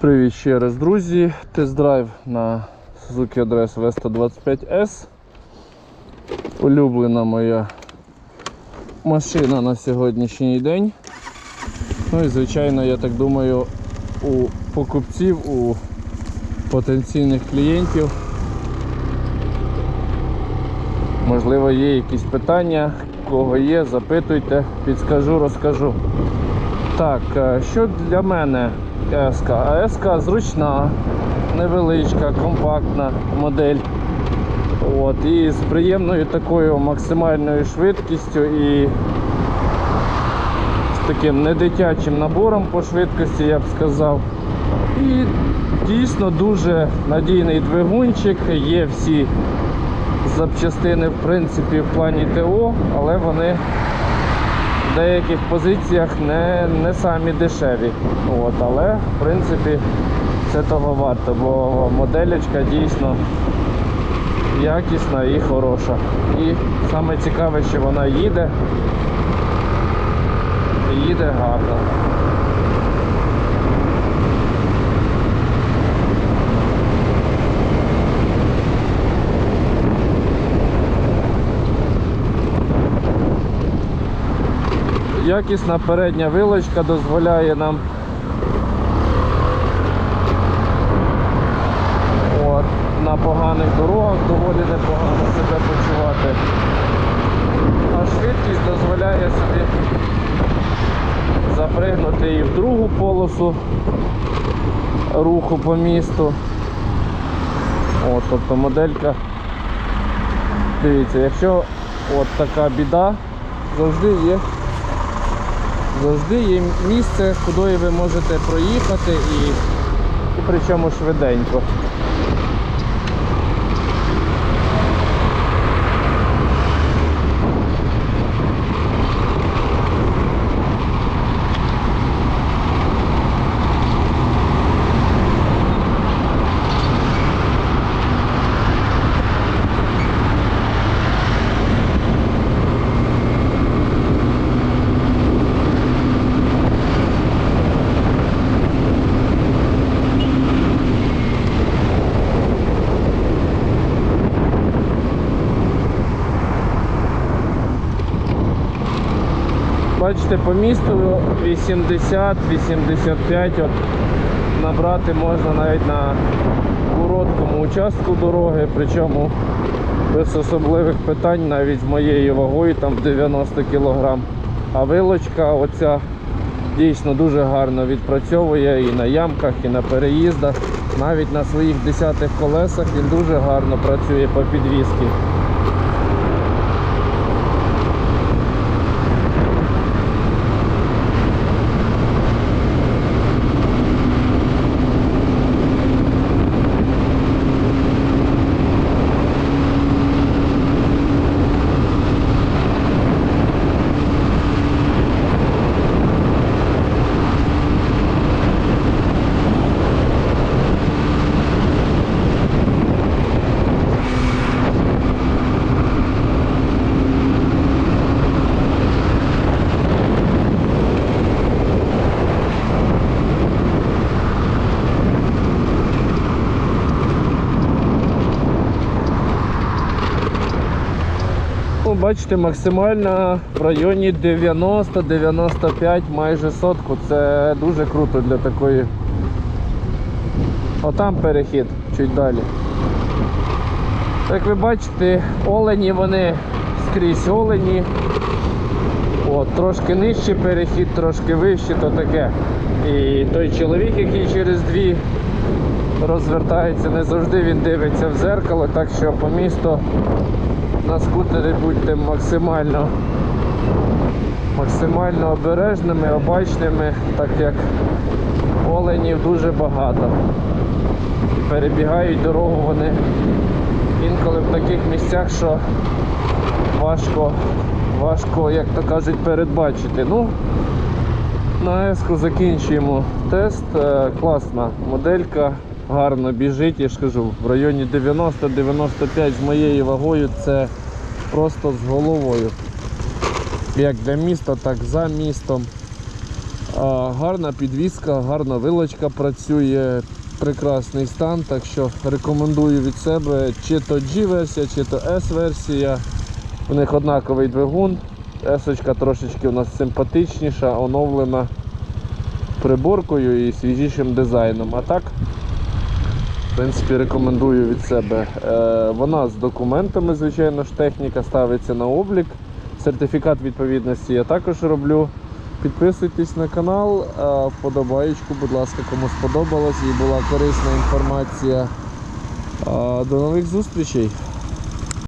Привіт ще раз, друзі. Тест-драйв на Suzuki Address V125S. Улюблена моя машина на сьогоднішній день. Ну і звичайно, я так думаю, у покупців, у потенційних клієнтів. Можливо, є якісь питання, кого є, запитуйте, підскажу, розкажу. Так, е, що для мене СК? А СК зручна, невеличка, компактна модель. От, і з приємною такою максимальною швидкістю і з таким недитячим набором по швидкості, я б сказав. І дійсно дуже надійний двигунчик, є всі запчастини в принципі в плані ТО, але вони деяких позиціях не, не самі дешеві. От, але в принципі це того варто, бо моделечка дійсно якісна і хороша. І саме цікаве, що вона їде. Їде гарно. Якісна передня вилочка дозволяє нам от, на поганих дорогах доволі непогано себе почувати. А швидкість дозволяє собі запригнути і в другу полосу руху по місту. От, тобто моделька. Дивіться, якщо от така біда, завжди є завжди є місце, куди ви можете проїхати і, і причому швиденько. Бачите, по місту 80-85 от набрати можна навіть на короткому участку дороги, причому без особливих питань, навіть з моєю вагою там 90 кг. А вилочка оця дійсно дуже гарно відпрацьовує і на ямках, і на переїздах. Навіть на своїх 10 колесах він дуже гарно працює по підвісці. Ну, бачите, максимально в районі 90-95 майже сотку. Це дуже круто для такої. Отам перехід, чуть далі. Як ви бачите, олені вони скрізь олені. От, трошки нижчий перехід, трошки вищий, то таке. І той чоловік, який через дві розвертається, не завжди він дивиться в зеркало, так що по місту на скутері будьте максимально максимально обережними, обачними, так як оленів дуже багато. І перебігають дорогу вони інколи в таких місцях, що важко, важко, як то кажуть, передбачити. Ну, на еску закінчуємо тест. Е, Класна моделька, гарно біжить, я ж кажу, в районі 90-95 з моєю вагою це просто з головою. Як для міста, так за містом. А, гарна підвіска, гарна вилочка працює, прекрасний стан, так що рекомендую від себе чи то G-версія, чи то S-версія. У них однаковий двигун. S-очка трошечки у нас симпатичніша, оновлена приборкою і свіжішим дизайном. А так, принципі, рекомендую від себе. Е, вона з документами, звичайно ж, техніка ставиться на облік. Сертифікат відповідності я також роблю. Підписуйтесь на канал, е, вподобаєчку, будь ласка, кому сподобалось і була корисна інформація. Е, До нових зустрічей!